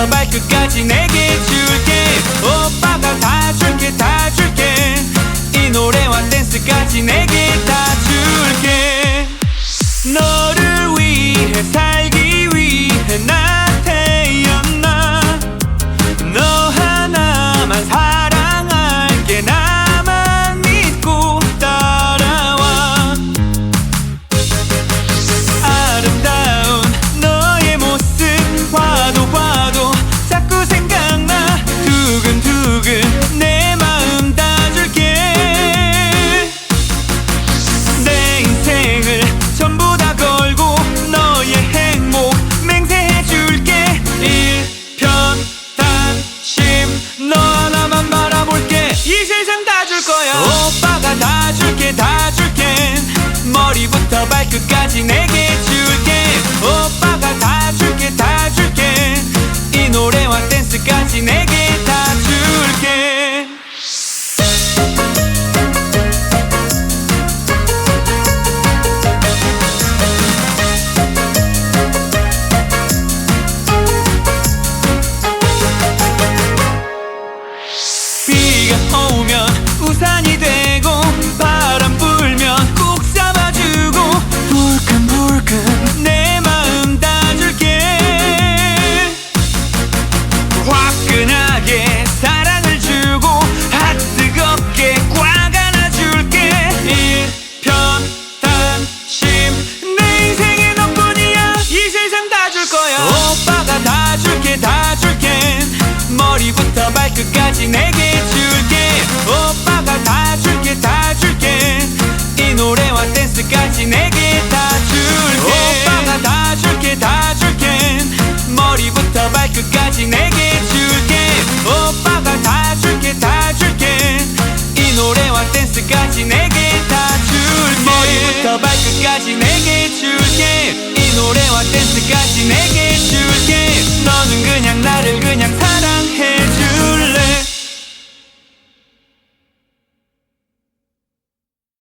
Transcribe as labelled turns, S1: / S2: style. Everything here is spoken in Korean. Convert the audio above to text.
S1: 저 발끝까지 내게 줄게. 오빠가 다 줄게 다 줄게. 이 노래와 댄스까지 내게 발 끝까지 내게 줄게. 오빠가 다 줄게 다 줄게. 이 노래와 댄스까지 내게 다 줄게. 오빠가 다 줄게 다 줄게. 머리부터 발끝까지 내게 줄게. 오빠가 다 줄게 다 줄게. 이 노래와 댄스까지 내게 다 줄게. 머리부터 발끝까지 내게 줄게. 이 노래와 댄스까지 내게 줄게. 너는 그냥 나를 그냥